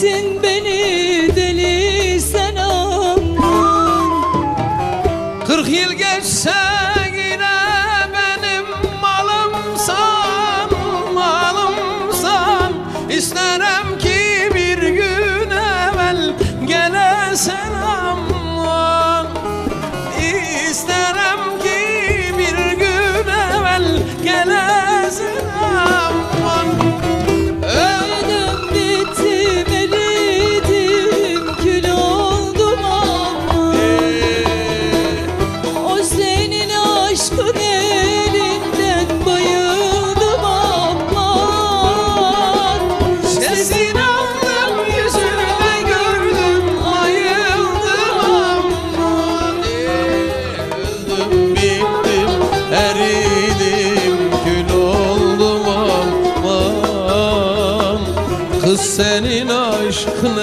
ettin beni deli sen aman. Kırk yıl geçse yine benim malımsan malımsan İsterim ki bir gün evvel gelesen aman. İsterim senin aşkına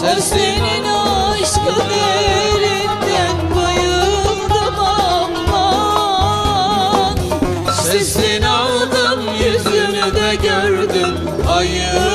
Sen senin aşkın elinden bayıldım aman. Sesini aldım yüzünü de gördüm hayır